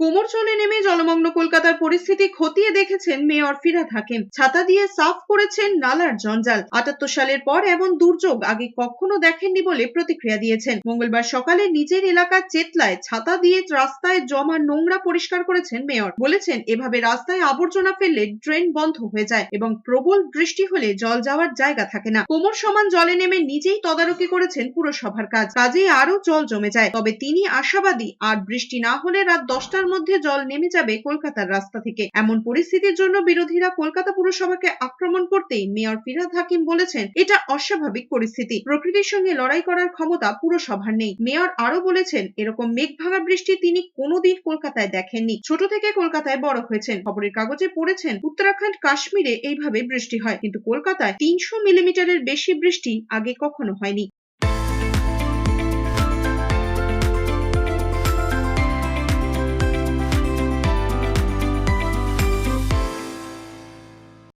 কোমর চলে নেমে জলমগ্ন কলকাতার পরিস্থিতি খতিয়ে দেখেছেন মেয়র ফিরাদ হাকিম। ছাতা দিয়ে সাফ করেছেন নালার জঞ্জাল। আটাত্তর সালের পর এমন দুর্যোগ আগে কখনো দেখেননি বলে প্রতিক্রিয়া দিয়েছেন। মঙ্গলবার সকালে নিজের এলাকার চেতলায় ছাতা দিয়ে রাস্তায় জমা নোংরা পরিষ্কার করেছেন মেয়র। বলেছেন, এভাবে রাস্তায় আবর্জনা ফেললে ড্রেন বন্ধ হয়ে যায় এবং প্রবল বৃষ্টি হলে জল যাওয়ার জায়গা থাকে না। কোমর সমান জলে নেমে নিজেই তদারকি করেছেন পুরসভার কাজ। কাজেই আরও জল জমে যায়। তবে তিনি আশাবাদী, আর বৃষ্টি না হলে রাত দশটার মধ্যে জল নেমে যাবে কলকাতার রাস্তা থেকে। এমন পরিস্থিতির জন্য বিরোধীরা কলকাতা পুরসভাকে আক্রমণ করতেই মেয়র ফিরাদ হাকিম বলেছেন, এটা অস্বাভাবিক পরিস্থিতি। প্রকৃতির সঙ্গে লড়াই করার ক্ষমতা পুরসভার নেই। মেয়র আরও বলেছেন, এরকম মেঘ ভাঙা বৃষ্টি তিনি কোনোদিন কলকাতায় দেখেননি। ছোট থেকে কলকাতায় বড় হয়েছেন। খবরের কাগজে পড়েছেন, উত্তরাখণ্ড কাশ্মীরে এইভাবে বৃষ্টি হয়। কিন্তু কলকাতায় তিনশো মিলিমিটারের বেশি বৃষ্টি আগে কখনো হয়নি।